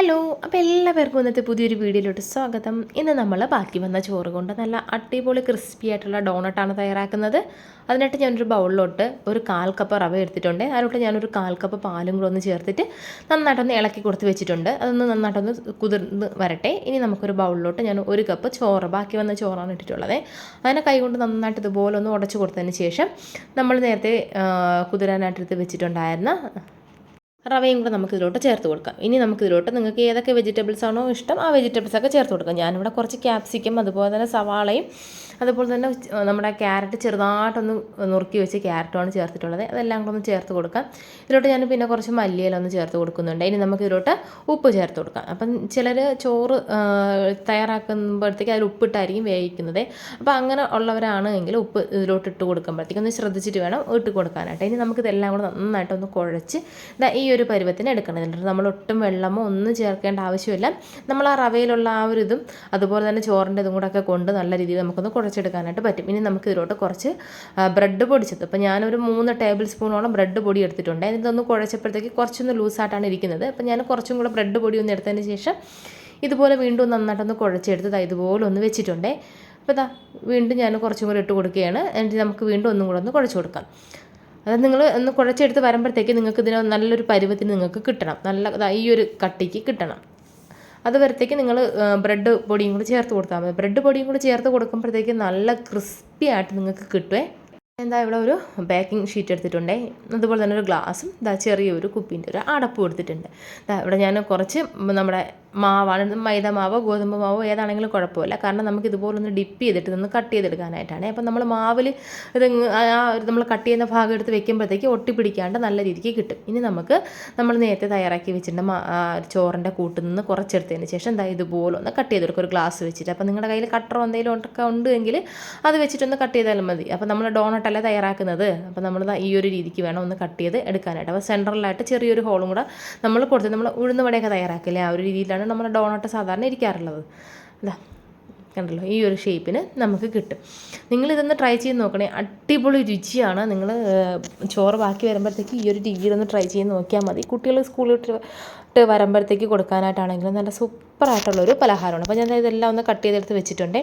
Hello അപ്പോൾ എല്ലാവർക്കും ഇന്നത്തെ പുതിയൊരു വീഡിയോയിലോട്ട് സ്വാഗതം. ഇന്ന് നമ്മൾ ബാക്കി വന്ന ചോറ് കൊണ്ട് നല്ല അടിപൊളി ക്രിസ്പി ആയിട്ടുള്ള ഡോണട്ടാണ് തയ്യാറാക്കുന്നത്. അതിനായിട്ട് ഞാനൊരു ബൗളിലോട്ട് ഒരു കാൽ കപ്പ് റവ എടുത്തിട്ടുണ്ട്. അതിലോട്ട് ഞാനൊരു കാൽ കപ്പ് പാലും കൂടെ ഒന്ന് ചേർത്തിട്ട് നന്നായിട്ടൊന്ന് ഇളക്കി കൊടുത്ത് വെച്ചിട്ടുണ്ട്. അതൊന്ന് നന്നായിട്ടൊന്ന് കുതിർന്ന് വരട്ടെ. ഇനി നമുക്കൊരു ബൗളിലോട്ട് ഞാൻ ഒരു കപ്പ് ചോറ് ബാക്കി വന്ന ചോറാണ് ഇട്ടിട്ടുള്ളത്. അതിനെ കൈകൊണ്ട് നന്നായിട്ട് ഇതുപോലെ ഒന്ന് ഉടച്ചു കൊടുത്തതിന് ശേഷം നമ്മൾ നേരത്തെ കുതിരാനായിട്ടെടുത്ത് വെച്ചിട്ടുണ്ടായിരുന്ന റവയും കൂടെ നമുക്ക് ഇതിലോട്ട് ചേർത്ത് കൊടുക്കാം. ഇനി നമുക്ക് ഇതിലോട്ട് നിങ്ങൾക്ക് ഏതൊക്കെ വെജിറ്റബിൾസ് ആണോ ഇഷ്ടം ആ വെജിറ്റബിൾസ് ഒക്കെ ചേർത്ത് കൊടുക്കാം. ഞാനിവിടെ കുറച്ച് ക്യാപ്സിക്കം അതുപോലെ തന്നെ സവാളയും അതുപോലെ തന്നെ നമ്മുടെ ക്യാരറ്റ് ചെറുതായിട്ടൊന്ന് നുറുക്കി വെച്ച് ക്യാരറ്റുമാണ് ചേർത്തിട്ടുള്ളത്. അതെല്ലാം കൂടെ ഒന്ന് ചേർത്ത് കൊടുക്കാം. ഇതിലോട്ട് ഞാൻ പിന്നെ കുറച്ച് മല്ലിയിലൊന്ന് ചേർത്ത് കൊടുക്കുന്നുണ്ട്. ഇനി നമുക്ക് ഇതിലോട്ട് ഉപ്പ് ചേർത്ത് കൊടുക്കാം. അപ്പം ചിലർ ചോറ് തയ്യാറാക്കുമ്പോഴത്തേക്ക് അതിൽ ഉപ്പിട്ടായിരിക്കും വേവിക്കുന്നത്. അപ്പോൾ അങ്ങനെ ഉള്ളവരാണ് എങ്കിൽ ഉപ്പ് ഇതിലോട്ട് ഇട്ട് കൊടുക്കുമ്പോഴത്തേക്ക് ഒന്ന് ശ്രദ്ധിച്ചിട്ട് വേണം ഇട്ട് കൊടുക്കാനായിട്ട്. ഇനി നമുക്ക് നമുക്കിതെല്ലാം കൂടെ നന്നായിട്ടൊന്ന് കുഴച്ച് ഈ ഒരു പരുവത്തിന് എടുക്കണം. എന്നിട്ട് നമ്മൾ ഒട്ടും വെള്ളമോ ഒന്നും ചേർക്കേണ്ട ആവശ്യമില്ല. നമ്മൾ ആ റവയിലുള്ള ആ ഒരു ഇതും അതുപോലെ തന്നെ ചോറിന്റെ ഇതും കൂടെ ഒക്കെ കൊണ്ട് നല്ല രീതിയിൽ നമുക്കൊന്ന് കുഴച്ചെടുക്കാനായിട്ട് പറ്റും. ഇനി നമുക്ക് ഇതിലോട്ട് കുറച്ച് ബ്രെഡ് പൊടിച്ചത്. അപ്പോൾ ഞാനൊരു മൂന്ന് ടേബിൾ സ്പൂണോളം ബ്രെഡ് പൊടി എടുത്തിട്ടുണ്ട്. ഇതൊന്ന് കുഴച്ചപ്പോഴത്തേക്ക് കുറച്ചൊന്ന് ലൂസായിട്ടാണ് ഇരിക്കുന്നത്. അപ്പോൾ ഞാൻ കുറച്ചും കൂടെ ബ്രെഡ് പൊടി ഒന്ന് എടുത്തതിന് ശേഷം ഇതുപോലെ വീണ്ടും നന്നായിട്ടൊന്ന് കുഴച്ചെടുത്ത് ദാ ഇതുപോലെ ഒന്ന് വെച്ചിട്ടുണ്ടേ. അപ്പോൾ ഇതാ വീണ്ടും ഞാൻ കുറച്ചും കൂടെ ഇട്ട് കൊടുക്കുകയാണ്. എന്നിട്ട് നമുക്ക് വീണ്ടും ഒന്നും കൂടെ ഒന്ന് കുഴച്ച് കൊടുക്കാം. അത് നിങ്ങൾ ഒന്ന് കുഴച്ചെടുത്ത് വരുമ്പോഴത്തേക്ക് നിങ്ങൾക്ക് ഇതിന് നല്ലൊരു പരുവത്തിന് നിങ്ങൾക്ക് കിട്ടണം. നല്ല ഈ ഒരു കട്ടിക്ക് കിട്ടണം. അത് വരത്തേക്ക് നിങ്ങൾ ബ്രെഡ് പൊടിയും കൂടി ചേർത്ത് കൊടുത്താൽ മതി. ബ്രെഡ് പൊടിയും കൂടി ചേർത്ത് കൊടുക്കുമ്പോഴത്തേക്ക് നല്ല ക്രിസ്പി ആയിട്ട് നിങ്ങൾക്ക് കിട്ടുമേ എന്താ ഇവിടെ ഒരു ബേക്കിംഗ് ഷീറ്റ് എടുത്തിട്ടുണ്ടേ? അതുപോലെ തന്നെ ഒരു ഗ്ലാസും ഇതാ ചെറിയൊരു കുപ്പീന്റെ ഒരു അടപ്പ് എടുത്തിട്ടുണ്ട്. ഇവിടെ ഞാൻ കുറച്ച് നമ്മുടെ മാവാണ് മൈദ മാവോ ഗോതമ്പ് മാവോ ഏതാണെങ്കിലും കുഴപ്പമില്ല. കാരണം നമുക്ക് ഇതുപോലെ ഒന്ന് ഡിപ്പ് ചെയ്തിട്ട് ഒന്ന് കട്ട് ചെയ്തെടുക്കാനായിട്ടാണ്. അപ്പം നമ്മൾ മാവിൽ ഇത് ആ ഒരു നമ്മൾ കട്ട് ചെയ്യുന്ന ഭാഗം എടുത്ത് വെക്കുമ്പോഴത്തേക്ക് ഒട്ടിപ്പിടിക്കാണ്ട് നല്ല രീതിക്ക് കിട്ടും. ഇനി നമുക്ക് നമ്മൾ നേരത്തെ തയ്യാറാക്കി വെച്ചിട്ടുണ്ട് ചോറിന്റെ കൂട്ടിൽ നിന്ന് കുറച്ചെടുത്തതിന് ശേഷം എന്താ ഇതുപോലെ ഒന്ന് കട്ട് ചെയ്തെടുക്കും ഒരു ഗ്ലാസ് വെച്ചിട്ട്. അപ്പം നിങ്ങളുടെ കയ്യിൽ കട്ടറോ എന്തെങ്കിലും ഒക്കെ ഉണ്ടെങ്കിൽ അത് വെച്ചിട്ടൊന്ന് കട്ട് ചെയ്താലും മതി. അപ്പം നമ്മൾ ഡോണട്ടല്ലേ തയ്യാറാക്കുന്നത്. അപ്പം നമ്മൾ ഈ ഒരു രീതിക്ക് വേണം ഒന്ന് കട്ട് ചെയ്ത് എടുക്കാനായിട്ട്. അപ്പോൾ സെൻട്രലായിട്ട് ചെറിയൊരു ഹോളും കൂടെ നമ്മൾ കൊടുത്ത് നമ്മൾ ഉഴുന്ന് വടയൊക്കെ തയ്യാറാക്കില്ലേ? ആ ഒരു രീതിയിലാണ് നമ്മൾ ഡോണട്ട് സാധാരണ ഇരിക്കാറുള്ളത്. ഇതാ കണ്ടല്ലോ ഈ ഒരു ഷേപ്പിന് നമുക്ക് കിട്ടും. നിങ്ങൾ ഇതൊന്ന് ട്രൈ ചെയ്ത് നോക്കണേ. അടിപൊളി രുചിയാണ്. നിങ്ങൾ ചോറ് ബാക്കി വരുമ്പോഴത്തേക്ക് ഈ ഒരു രീതിയിലൊന്ന് ട്രൈ ചെയ്ത് നോക്കിയാൽ മതി. കുട്ടികൾ സ്കൂളിൽ ഇട്ട് വരുമ്പോഴത്തേക്ക് കൊടുക്കാനായിട്ടാണെങ്കിലും നല്ല സൂപ്പറായിട്ടുള്ളൊരു പലഹാരമാണ്. അപ്പോൾ ഞാൻ ഇതെല്ലാം ഒന്ന് കട്ട് ചെയ്തെടുത്ത് വെച്ചിട്ടുണ്ട്.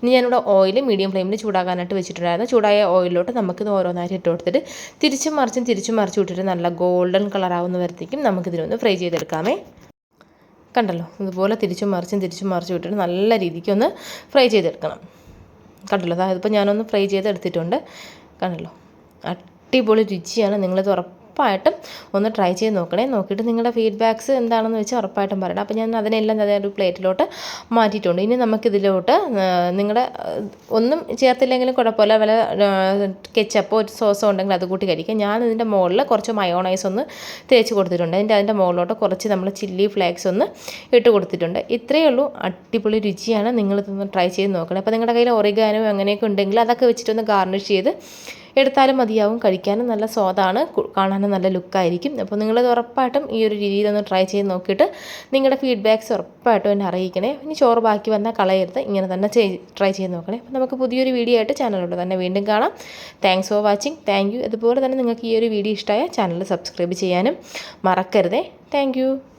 ഇനി ഞാനിവിടെ ഓയിൽ മീഡിയം ഫ്ലെയിമിൽ ചൂടാക്കാനായിട്ട് വെച്ചിട്ടുണ്ടായിരുന്നു. ചൂടായ ഓയിലോട്ട് നമുക്കിത് ഓരോന്നായിട്ട് ഇട്ട് കൊടുത്തിട്ട് തിരിച്ചും മറിച്ചും തിരിച്ചും മറിച്ചും ഇട്ടിട്ട് നല്ല ഗോൾഡൻ കളറാവുന്ന വരത്തേക്കും നമുക്കിതിനൊന്ന് ഫ്രൈ ചെയ്തെടുക്കാമേ. കണ്ടല്ലോ? ഇതുപോലെ തിരിച്ചും മറിച്ചും തിരിച്ചും മറിച്ചും ഇട്ടിട്ട് നല്ല രീതിക്ക് ഒന്ന് ഫ്രൈ ചെയ്തെടുക്കണം. കണ്ടല്ലോ? അതായത് ഇപ്പോൾ ഞാനൊന്ന് ഫ്രൈ ചെയ്തെടുത്തിട്ടുണ്ട്. കണ്ടല്ലോ? അടിപൊളി രുചിയാണ്. നിങ്ങളിത് ഉറപ്പായിട്ടും ഒന്ന് ട്രൈ ചെയ്ത് നോക്കണേ. നോക്കിയിട്ട് നിങ്ങളുടെ ഫീഡ്ബാക്ക്സ് എന്താണെന്ന് വെച്ചാൽ ഉറപ്പായിട്ടും പറയണം. അപ്പോൾ ഞാൻ അതിനെല്ലാം അതേ ഒരു പ്ലേറ്റിലോട്ട് മാറ്റിയിട്ടുണ്ട്. ഇനി നമുക്കിതിലോട്ട് നിങ്ങളുടെ ഒന്നും ചേർത്തില്ലെങ്കിലും കുഴപ്പമില്ല. വല്ല കെച്ചപ്പോ സോസോ ഉണ്ടെങ്കിൽ അത് കൂട്ടി കഴിക്കാം. ഞാൻ ഇതിന്റെ മുകളിൽ കുറച്ച് മയോണൈസ് ഒന്ന് തേച്ച് കൊടുത്തിട്ടുണ്ട്. അതിന്റെ അതിന്റെ മുകളിലോട്ട് കുറച്ച് നമ്മൾ ചില്ലി ഫ്ലേക്സ് ഒന്ന് ഇട്ട് കൊടുത്തിട്ടുണ്ട്. ഇത്രയേ ഉള്ളൂ. അടിപൊളി രുചിയാണ്. നിങ്ങളിതൊന്ന് ട്രൈ ചെയ്ത് നോക്കണം. അപ്പോൾ നിങ്ങളുടെ കയ്യിൽ ഒറിഗാനോ അങ്ങനെയൊക്കെ ഉണ്ടെങ്കിൽ അതൊക്കെ വെച്ചിട്ടൊന്ന് ഗാർണിഷ് ചെയ്ത് എടുത്താലും മതിയാവും. കഴിക്കാനും നല്ല സ്വാദാണ്. കാണാനും നല്ല ലുക്കായിരിക്കും. അപ്പോൾ നിങ്ങളത് ഉറപ്പായിട്ടും ഈ ഒരു രീതിയിൽ ഒന്ന് ട്രൈ ചെയ്ത് നോക്കിയിട്ട് നിങ്ങളുടെ ഫീഡ്ബാക്ക്സ് ഉറപ്പായിട്ടും എന്നെ അറിയിക്കണേ. ഇനി ചോറ് ബാക്കി വന്നാൽ കളയരുത്. ഇങ്ങനെ തന്നെ ട്രൈ ചെയ്ത് നോക്കണേ. അപ്പോൾ നമുക്ക് പുതിയൊരു വീഡിയോ ആയിട്ട് ചാനലിലൂടെ തന്നെ വീണ്ടും കാണാം. Thanks for watching thank you അതുപോലെ തന്നെ നിങ്ങൾക്ക് ഈ ഒരു വീഡിയോ ഇഷ്ടമായ ചാനൽ സബ്സ്ക്രൈബ് ചെയ്യാനും മറക്കരുതേ. താങ്ക്